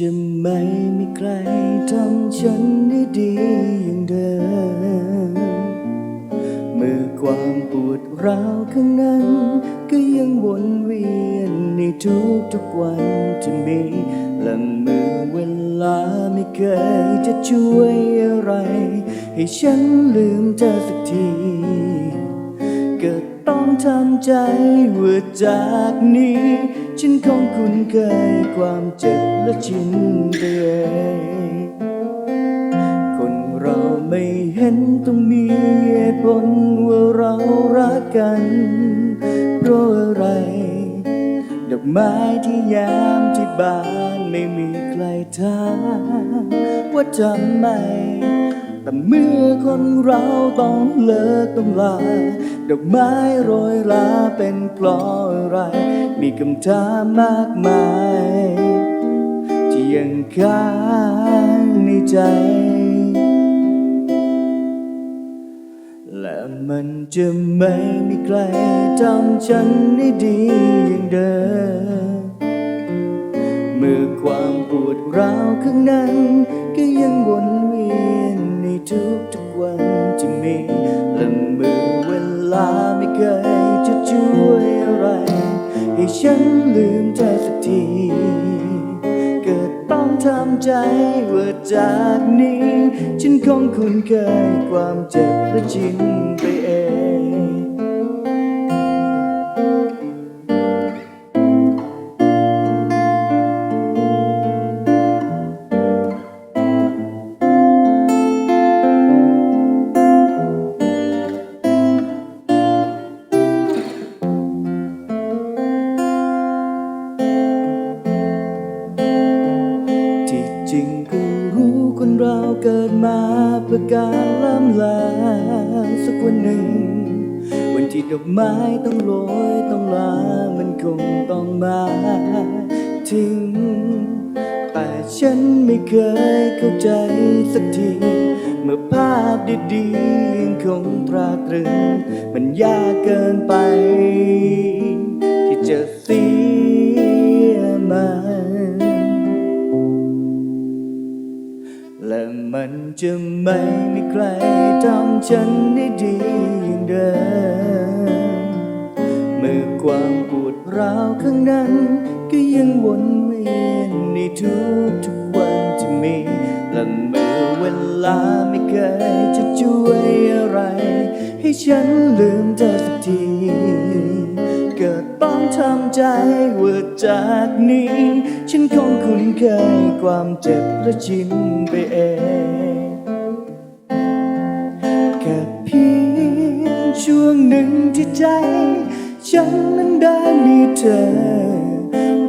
จะไม่มีใครทำฉันได้ดีอย่างเดิม เมื่อความปวดร้าวข้างนั้น ก็ยังวนเวียนในทุกทุกวันที่มีและเมื่อเวลาไม่เคยจะช่วยอะไร ให้ฉันลืมเธอสักทีก็ต้องทำใจว่าจากนี้ ฉันคงคุ้นเคยความเจ็บและชินไปเองคนเราไม่เห็นต้องมีเหตุผลว่าเรารักกัน เพราะอะไร ดอกไม้ที่ยามที่บ้านไม่มีใครถามว่าทำไมแต่เมื่อคนเราต้องเลิกต้องลา ดอกไม้โรยลาเป็นเพราะอะไร มีคำถามมากมาย ที่ยังค้างในใจ และมันจะไม่มีใครทำฉันได้ดีอย่างเดิมเมื่อความปวดร้าวข้างนั้นก็ยังวน ฉันลืมเธอสักที เกิดต้องทำใจว่าจากนี้ ฉันคงคุ้นเคยความเจ็บและชินไป การล้ำลาสักวันหนึ่ง วันที่ดอกไม้ต้องโรยต้องลา มันคงต้องมาถึงแต่ฉันไม่เคยเข้าใจสักที เมื่อภาพดีๆยังคงตราตรึง มันยากเกินไป ที่จะเสีย ไม่มีใครทำฉันได้ดีอย่างเดิมเมื่อความปวดร้าวข้างนั้น ก็ยังวนเวียนในทุกทุกๆวันที่มีและเมื่อเวลาไม่เคยจะช่วยอะไร ให้ฉันลืมเธอสักทีเก็ต้องทำใจว่าจากนี้ ฉันคงคุ้นเคยความเจ็บและชินไปเอง เพียงช่วงหนึ่งที่ใจ ฉันนั้นได้มีเธอ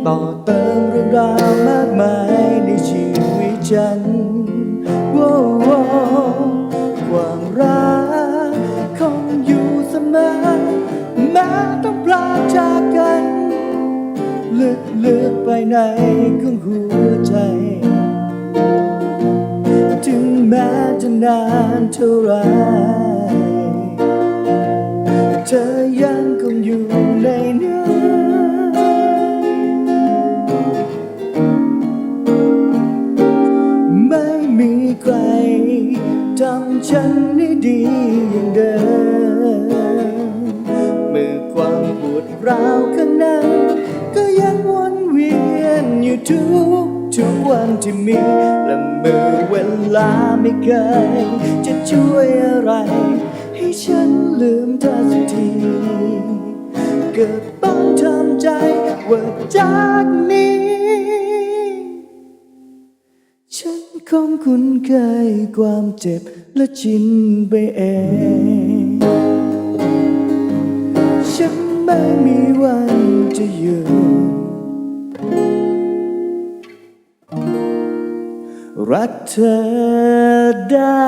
ต่อเติมเรื่องราวมากมายในชีวิตฉันโว้วความรักคงอยู่เสมอแม้ต้องพลาดจากกันลึกๆไปในของหัวใจ ถึงแม้จะนานเท่าไร ทำฉันได้ดีอย่างเดิมเมื่อความปวดร้าวข้างนั้นก็ยังวนเวียนอยู่ทุกทุกวันที่มีและเมื่อเวลาไม่เคยจะช่วยอะไร ให้ฉันลืมเธอสักที เกิดต้องทำใจว่าจากนี้ ฉันคงคุ้นเคยความเจ็บและชินไปเอง ฉันไม่มีวันจะยืนรักเธอได้